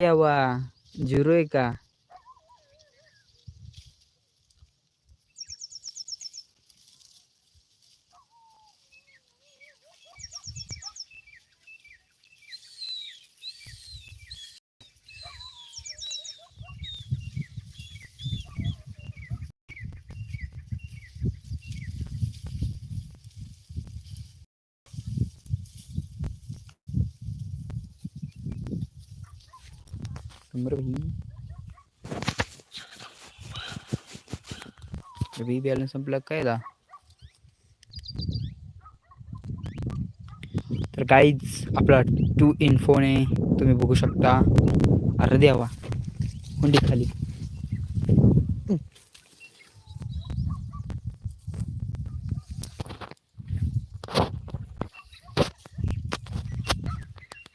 यावा झिरो आहे का कमर भाई रवी बॅलन्स संपला काय तर काहीच आपला टू इन फोन आहे. तुम्ही बघू शकता. अरे द्यावा हुंडी खाली.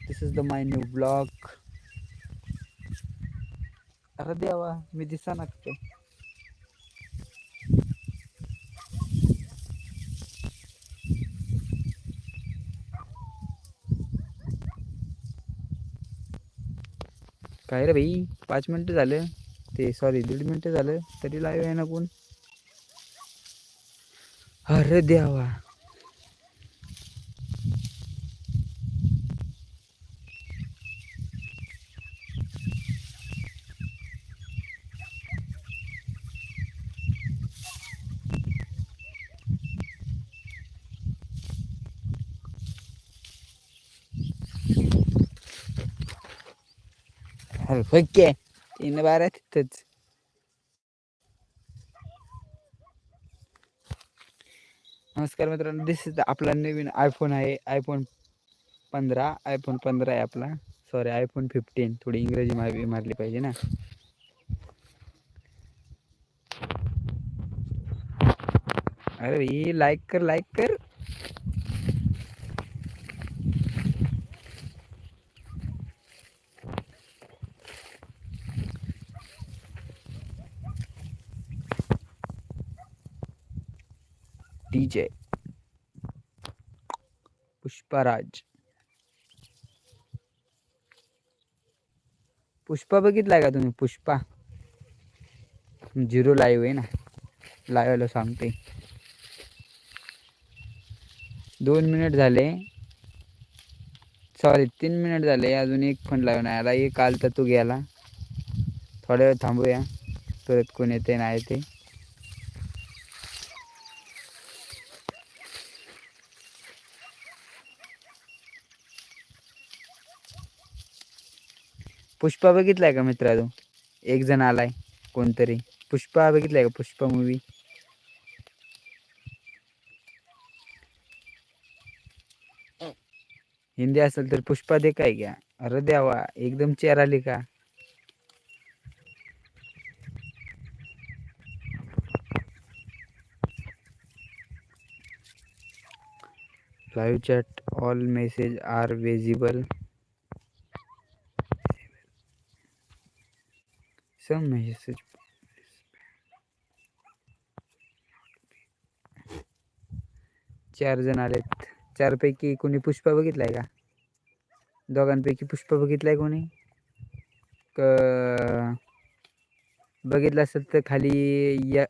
This is the my new blog अरे द्यावा मी दिसा नक्की काय रे भाई? पाच मिनटं झालं. ते सॉरी दीड मिनटं झालं. तरी लाईव्ह आहे ना कोण? अरे देवा अरे ओके तीन बारा तिथंच नमस्कार मित्रांनो दिस इज आपला नवीन आयफोन आहे आयफोन पंधरा आयफोन पंधरा आहे आपला. सॉरी आयफोन फिफ्टीन थोडी इंग्रजी मारली मारली पाहिजे ना. अरे भाई लाईक कर लाईक कर. डीजे पुष्पराज. पुष्पा बघितलाय का तुम्ही? पुष्पा. झिरो लाईव्ह आहे ना. लाईव्हला सांगते. दोन मिनिट झाले. सॉरी तीन मिनिट झाले. अजून एक पण लाईव्ह नाही. आला एक आल तर तू गेला. थोड्या वेळ थांबूया. परत कोण येते नाही ते पुष्पा बघितलाय का मित्रा तू एक जण आलाय, कोणतरी. पुष्पा बघितलाय का पुष्पा मूवी हिंदी असेल तर पुष्पा दे काय घ्या. अरे द्यावा एकदम चेअर आली का live chat all message are visible some message चार जण आलेत चार पैकी कोणी पुष्पा बघितलाय का? दोघांपैकी पुष्पा बघितलाय कोणी? क बघितलं असेल तर खाली य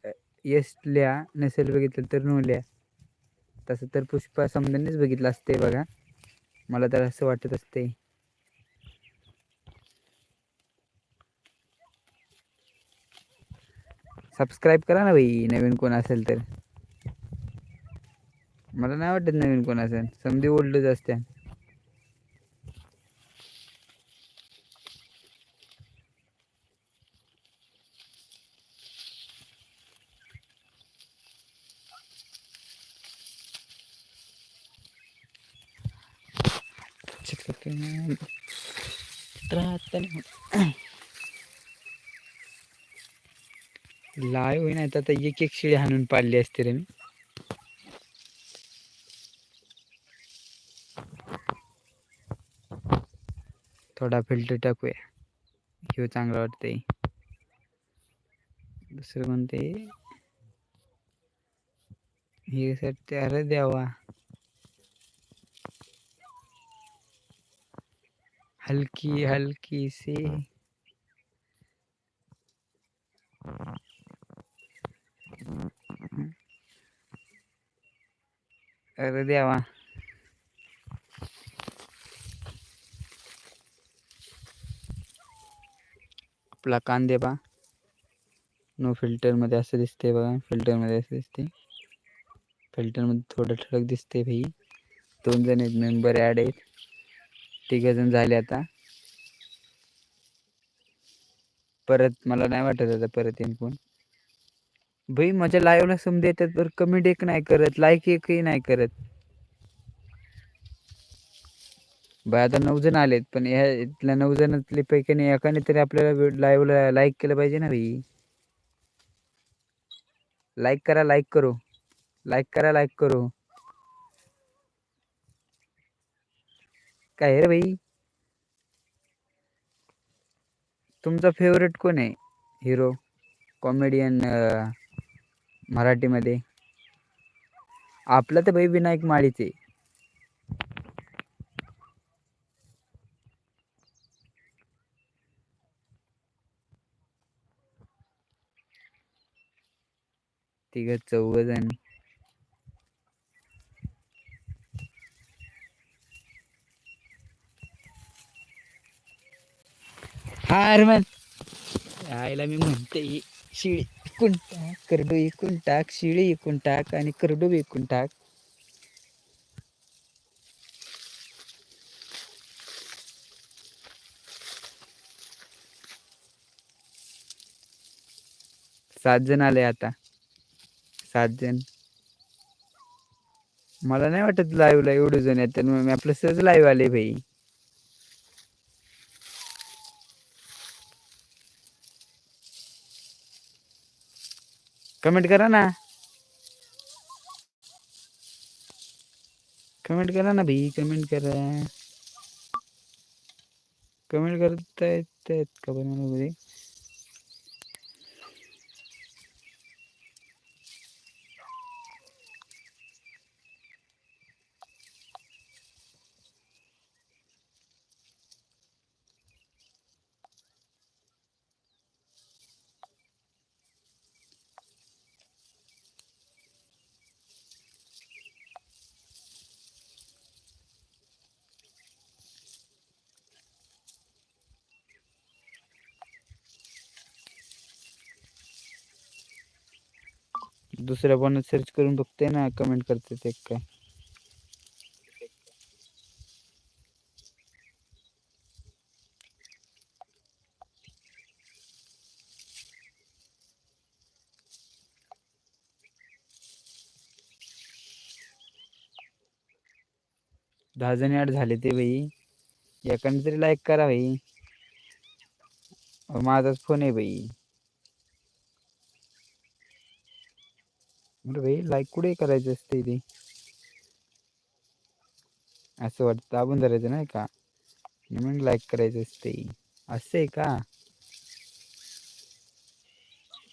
यस लिहा नसेल बघितलं तर नो लिहा. तसं तर पुष्पा समजानेच बघितलं असते बघा. मला तर असं वाटत असते सबस्क्राईब करा ना भाई नवीन कोण असेल तर. मला नाही वाटत नवीन कोण असेल. समधी ओल्डच असत्या. लाय होईन तर आता एक एक शिडी हाणून पाडली असते रे मी. थोडा फिल्टर टाकूया. हे चांगला वाटतंय. दुसरं कोणते? हे सर अरे द्यावा हलकी हलकी सी. अरे द्यावा आपला कांदे बा. नो फिल्टरमध्ये असं दिसते बघा. फिल्टरमध्ये असं दिसते फिल्टरमध्ये थोडं ठळक दिसते भाई दोन जण आहेत मेंबर ॲड आहेत. तिघ जण झाले आता. परत मला नाही वाटत आता परत येईन कोण. भाई माझ्या लाईव्हला समजा येतात बरं. कमेंट एक नाही करत लाईक एकही नाही करत. बाय आता नऊ जण आलेत पण ह्या इथल्या नऊ जणातले पैकी नाही एकाने तरी आपल्याला लाईव्हला लाईक केलं पाहिजे ना भाई. लाईक करा लाईक करो. लाईक करा लाईक करो. काय रे भाई? तुमचा फेवरेट कोण आहे? हिरो कॉमेडियन मराठीमध्ये. आपला तर भाई विनायक माळीच आहे. तिघ चौघ जण हा मग आईला मी म्हणते शिळी. इकून टाक करडू इकून टाक शिळी इकून टाक आणि करडू इकून टाक सात जण आले आता. सात जण. मला नाही वाटत लाईव्हला एवढे जण येतात मग मी आपलं सहज लाईव्ह आले भाई. कमेंट करा ना. कमेंट करा ना भाई कमेंट करा. कमेंट करता येत का बनवण्यामध्ये दुसऱ्या कोणात सर्च करून बघते ना कमेंट करते ते काय. दहा जण ऍड झाले ते भाई एकाने तरी लाईक करा भाई माझाच फ़ोन आहे भाई अरे भाई लाईक कुठे करायचं असते ते? असं वाटतं दाबून धरायचं नाही का? मग लाईक करायचं असते असं आहे का?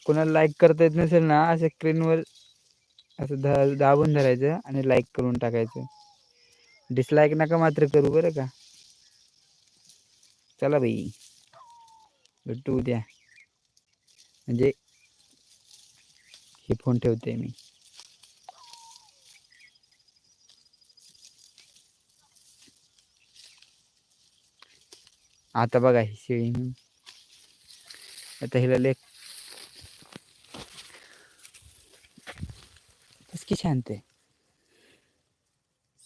कोणाला लाईक करता येत नसेल ना असं स्क्रीनवर असं धा दाबून धरायचं आणि लाईक करून टाकायचं. डिसलाईक नका मात्र करू बरं का. चला भाई भेटू उद्या. म्हणजे हे फोन ठेवते मी. आता बघा ही शेळी. आता हिला लेख की शांत आहे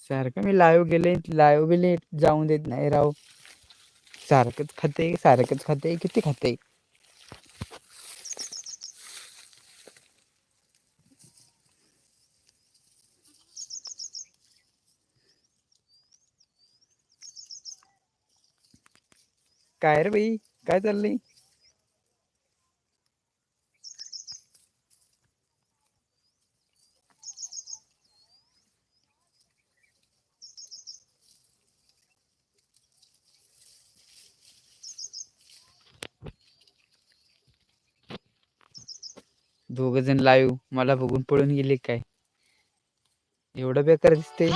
सारखं मी लाईव्ह गेले लाईव्ह गेले जाऊन देत नाही राव. सारखंच खाते सारखंच खाते किती खाते? काय रे बाई? काय चाललंय? दोघ जण लाईव्ह मला बघून पळून गेले काय? एवढं बेकार दिसते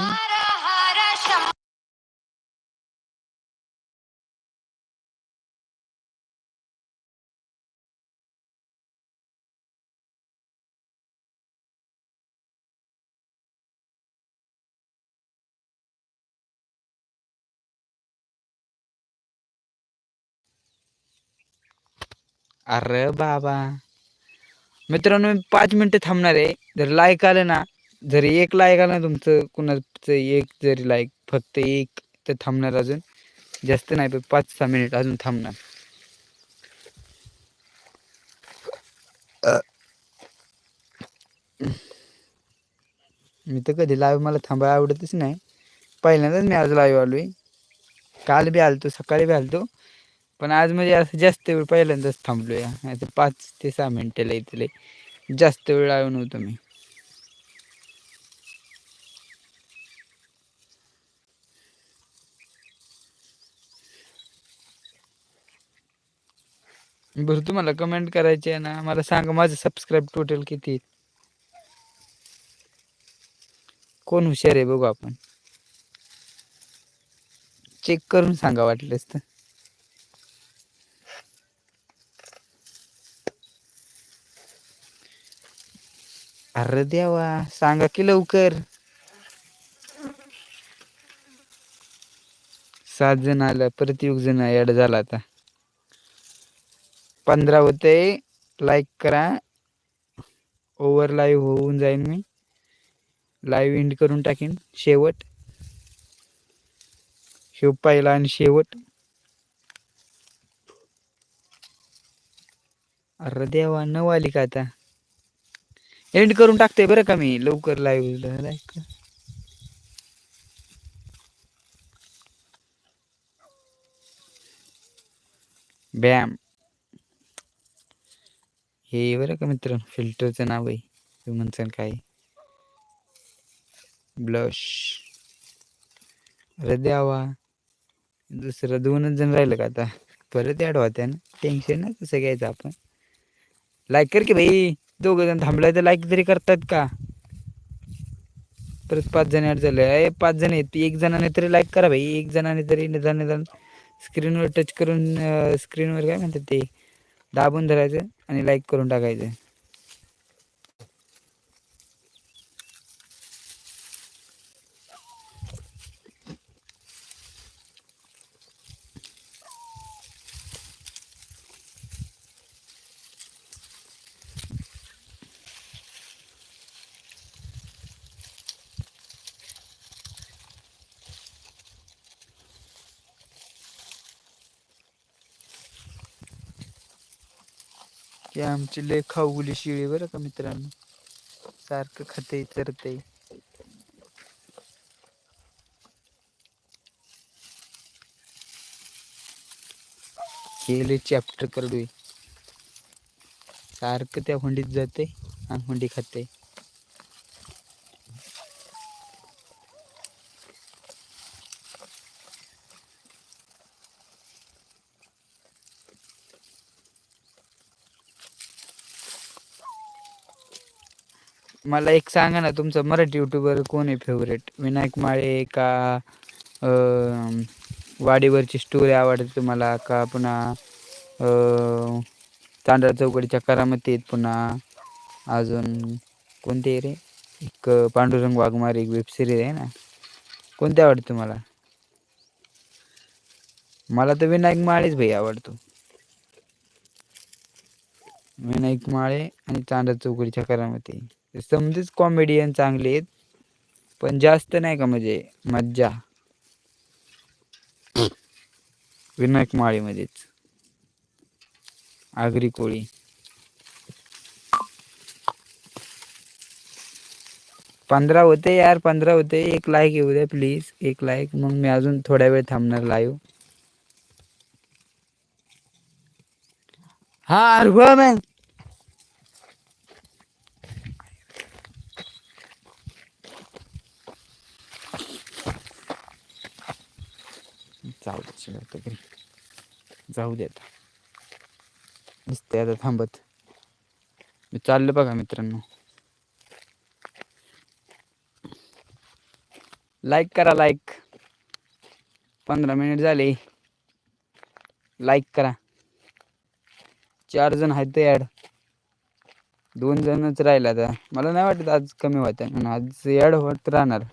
अरे बाबा. मित्रांनो मी पाच मिनटं थांबणार आहे. जर लाईक आलं ना जरी एक लाईक आलं ना तुमचं कुणाचं एक जरी लाईक फक्त एक तर थांबणार अजून. जास्त नाही पण पाच सहा मिनिट अजून थांबणार. मी तर कधी लाईव्ह मला थांबायला आवडतच नाही. पहिल्यांदाच मी आज लाईव्ह आलोय. काल बी आलतो सकाळी बी आलतो. पण आज म्हणजे असं जास्त वेळ पहिल्यांदाच थांबलो या नाही तर पाच ते सहा मिनटं इथले जास्त वेळ लावून नव्हतो मी. बरं तुम्हाला कमेंट करायची आहे ना मला सांगा माझं सबस्क्राईब टोटल किती कोण हुशार आहे बघू आपण. चेक करून सांगा वाटलंच तर. अरे देवा सांगा की लवकर. सात जण आलं परत एक जण ऍड झाला आता. पंधरा होते लाईक करा. ओव्हर लाईव्ह होऊन जाईन मी. लाईव्ह एंड करून टाकीन शेवट. शेव पहिला आणि शेवट. अरे देवा नऊ आली का आता? एंड करून टाकते बरं का मी. लवकर लाईव्ह लाईक बॅम हे बरं का मित्र फिल्टरचं नाव आहे. तुम्ही म्हणसान काय? ब्लश अरे द्यावा दुसरं दोनच जण राहिलं का आता? परत ॲड होत्या ना टेन्शन नाही कसं घ्यायचं आपण. लाईक कर की भाई. दोघं जण थांबलाय तर लाईक तरी करतात का? परत पाच जण ॲड झाले. अरे पाच जण आहेत. एक जणाने तरी लाईक करा भाई. एक जणाने तरी निदान निदान स्क्रीनवर टच करून स्क्रीनवर काय म्हणतात ते? दाबून धरायचं आणि लाईक करून टाकायचं. ते आमची लय खाऊली शिळी बरं का मित्रांनो. सारखं खाते चरते केले चॅप्टर करडू सारखं त्या हुंडीत जाते आणि हुंडी खाते मला एक सांगा ना तुमचं मराठी युट्यूबर कोण आहे फेवरेट विनायक माळे का अं, वाडीवरची स्टोरी आवडते तुम्हाला का पुन्हा अं, तांदळा चौकडीच्या करामती आहेत पुन्हा? अजून कोणते रे? एक पांडुरंग वाघमार एक वेब सिरीज आहे ना. कोणते आवडते तुम्हाला? मला तर विनायक माळेच भाई आवडतो. विनायक माळे आणि तांडा चौकडीच्या करामती. समजेच कॉमेडियन चांगले आहेत पण जास्त नाही का म्हणजे मज्जा? विनायक माळीमध्येच. आगरी कोळी. पंधरा होते यार पंधरा होते. एक लाईक येऊ द्या प्लीज एक लाईक मग मी अजून थोड्या वेळ थांबणार लाईव्ह हा अरे मॅन जाऊ दे जाऊ दे आता. दिसते आता थांबत. मी चाललो बघा मित्रांनो. लाईक करा लाईक पंधरा मिनिट झाले. लाईक करा. चार जण आहेत ते ॲड दोन जणच राहिला आता. मला नाही वाटत आज कमी होत्या म्हणून आज ॲड होत राहणार.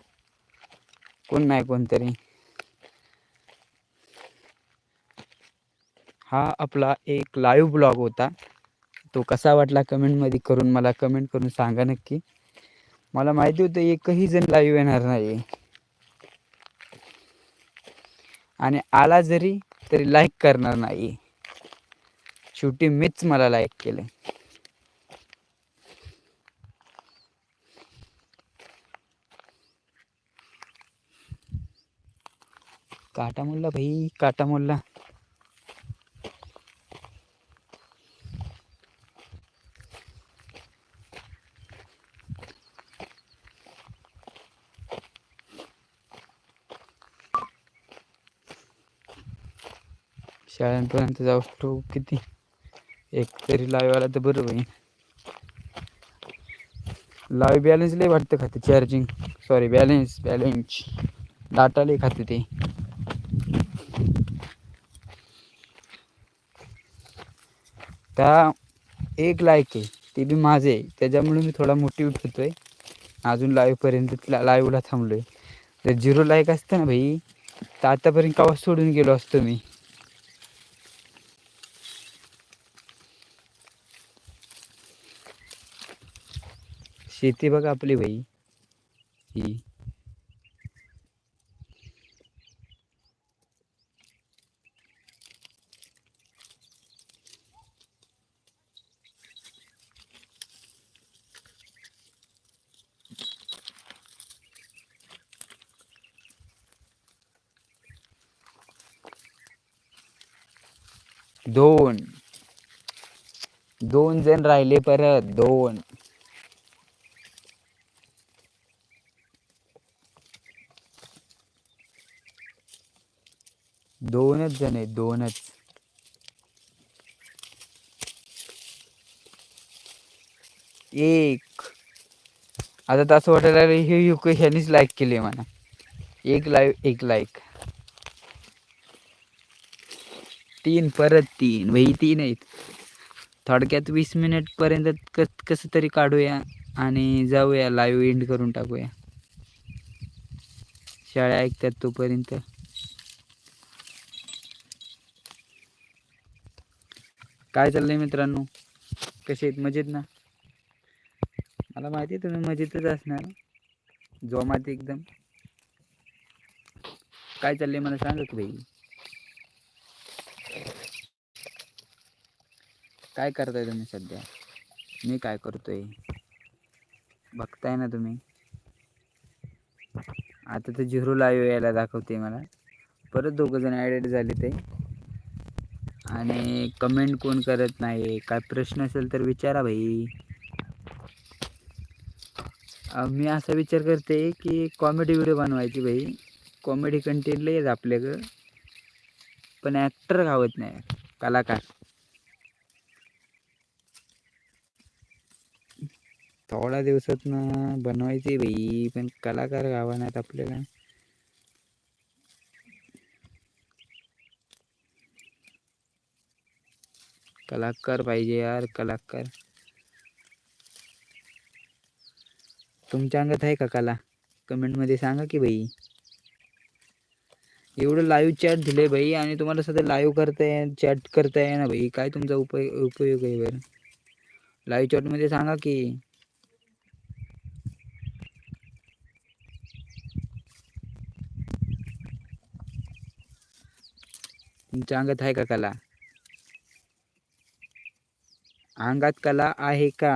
कोण नाही कोणतरी. हा आपला एक लाईव्ह ब्लॉग होता. तो कसा वाटला कमेंटमध्ये करून मला कमेंट करून सांगा नक्की. मला माहिती होतं एकही जण लाईव्ह येणार नाही आणि आला जरी तरी लाईक करणार नाही शेवटी मीच मला लाईक केलं काटा मोल्ला भाई काटा मोल्ला शाळांपर्यंत जाऊ तो किती? एक तरी लाईव्ह आला तर बरं होईल. लाईव्ह बॅलन्स लय वाटतं खाते charging sorry balance balance data लय खाते ते. त्या एक लाईक आहे ते बी माझे आहे. त्याच्यामुळे मी थोडा मोटिवेट होतोय अजून लाईव्हपर्यंत लाईव्हला थांबलोय. जर झिरो लाईक असतं ना भाई तर आतापर्यंत कवा सोडून गेलो असतो मी? शेती बघा आपली भाई ही. दोन. दोन जण राहिले परत. दोन. दोनच जण आहेत दोनच. एक. आता तसं वाटायला लागलं हे युके ह्यानीच लाईक केले म्हणा. एक लाईक एक लाईक तीन परत तीन. वही तीन आहेत. थोडक्यात वीस मिनिट पर्यंत कस कसं तरी काढूया आणि जाऊया लाईव्ह एंड करून टाकूया. शाळा ऐकतात तोपर्यंत. काय चाललंय मित्रांनो? कसे आहेत? मजेत ना? मला माहिती आहे तुम्ही मजेतच असणार. जोमात एकदम. काय चाललंय मला सांगा की भाई काय करताय तुम्ही सध्या? मी काय करतोय? बघताय ना तुम्ही. आता तर झिरो लाईव्ह यायला दाखवते मला. परत दोघं जण ॲडेड झाले ते. आणि कमेंट कोण करत नाही? काय प्रश्न असेल तर विचारा भाई. मी असा विचार करते की कॉमेडी व्हिडिओ बनवायची भाई. कॉमेडी कंटेंट लय आपल्याकडं. पण ॲक्टर गावत नाही. कलाकार. थोड्या दिवसात ना बनवायची भाई पण कलाकार गावा नाहीत आपल्याला कलाकार पाहिजे यार कलाकार. तुमच्या अंगात आहे का कला? कमेंटमध्ये सांगा की भाई एवढं लाईव्ह चॅट दिले भाई आणि तुम्हाला सध्या लाईव्ह करताय चॅट करताय ना भाई काय तुमचा उपयोग उपयोग आहे बरं? लाईव्ह चॅटमध्ये सांगा की. तुमच्या अंगात आहे का कला? अंगात कला आहे का?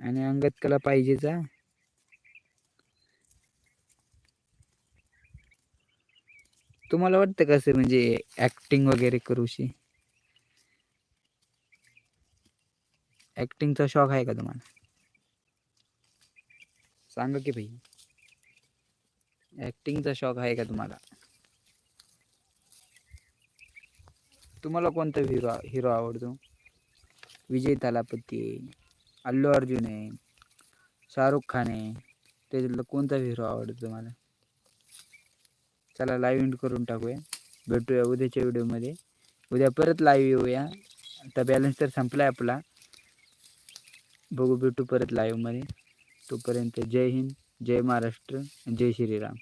आणि अंगात कला पाहिजेचा तुम्हाला वाटतं कसं म्हणजे ऍक्टिंग वगैरे करूशी? ऍक्टिंगचा शौक आहे का तुम्हाला? सांगा की भाई. ऍक्टिंगचा शौक आहे का तुम्हाला? तुम्हाला कोणता हिरो हिरो आवडतो? विजय तालापती आहे अल्लू अर्जुन आहे शाहरुख खान आहे त्याच्यातलं कोणता हिरो आवडतो तुम्हाला? चला लाईव्ह एंड करून टाकूया. भेटूया उद्याच्या व्हिडिओमध्ये उद्या परत लाईव्ह येऊया. आता बॅलन्स तर संपला आहे आपला. बघू भेटू परत लाईव्हमध्ये तोपर्यंत जय हिंद जय महाराष्ट्र जय श्रीराम.